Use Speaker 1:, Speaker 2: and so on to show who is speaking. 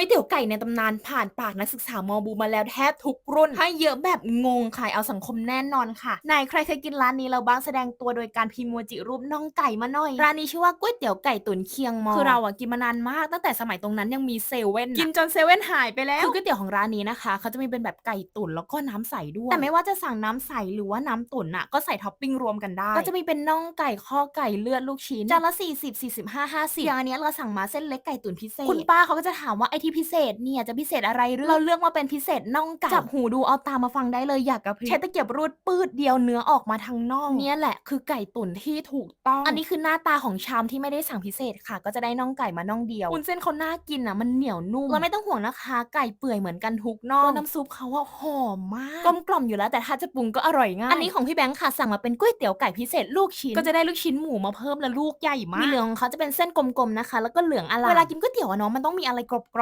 Speaker 1: ก๋วยเตี๋ยวไก่ในตำนานผ่านปากนักศึกษามอบูมาแล้วแทบทุกรุ่น ให้เยอะแบบงงขายเอาสังคมแน่นอนค่ะไหนใครเคยกินร้านนี้เราบ้างแสดงตัวโดยการพิมพ์โมจิรูปน่องไก่มาหน่อย ร้านนี้ชื่อว่าก๋วยเตี๋ยวไก่ตุ๋นเคียงมอคือเราอะกินมานานมากตั้งแต่สมัยตรงนั้นยังมีเซเว่นกินจนเซเว่นหายไปแล้วคือก๋วยเตี๋ยวของร้านนี้นะคะเขาจะมีเป็นแบบไก่ตุ๋นแล้วก็น้ำใสด้วยแต่ไม่ว่าจะสั่งน้ำใสหรือว่าน้ำตุ๋นอะก็ใส่ท็อปปิ้งรวมกันได้ ก็จะมีเป็นน่องไก่ข้อไก่เลือดลูกชิ้นจานละ40 45 50อย่างอันเนี้ยเราสั่งมาเส้นเล็กไก่ตุ๋นพิเศษคุณป้าเขาก็จะถามว่าไอที่พิเศษเนี่ยจะพิเศษอะไรหรือเราเลือกมาเป็นพิเศษน่องไก่จับหูดูเอาตามมาฟังได้เลยอยากกระพริบใช้ตะเกียบรูดปืดเดียวเนื้อออกมาทางน่องเนี่ยแหละคือไก่ตุ๋นที่ถูกต้อง อันนี้คือหน้าตาของชามที่ไม่ได้สั่งพิเศษค่ะ ก็จะได้น่องไก่มาน่องเดียววุ้นเส้นเขาน่ากินอะมันเหนียวนุ่มเราไม่ต้องห่วงนะคะ ไก่เปื่อยเหมือนกันทุกน่องแล้วน้ำซุปเขาว่าหอมมากกลมกล่อมอยู่แล้วแต่ถ้าจะปรุงก็อร่อยง่ายอันนี้ของพี่แบงค์ค่ะสั่งมาเป็นก๋วยเตี๋ยวไก่พิเศษลูกชิ้นก็จะได้ลูกชิ้นหมูมาเพิ่มและลูกใหญ่มากมีเหลืองของเขาจะเป็นเส้นกลมๆนะคะ แล้วก็เหลืองอลามเวลากินก๋วยเตี๋ยวอะเนาะมันต้องมีอะไรกรอบๆ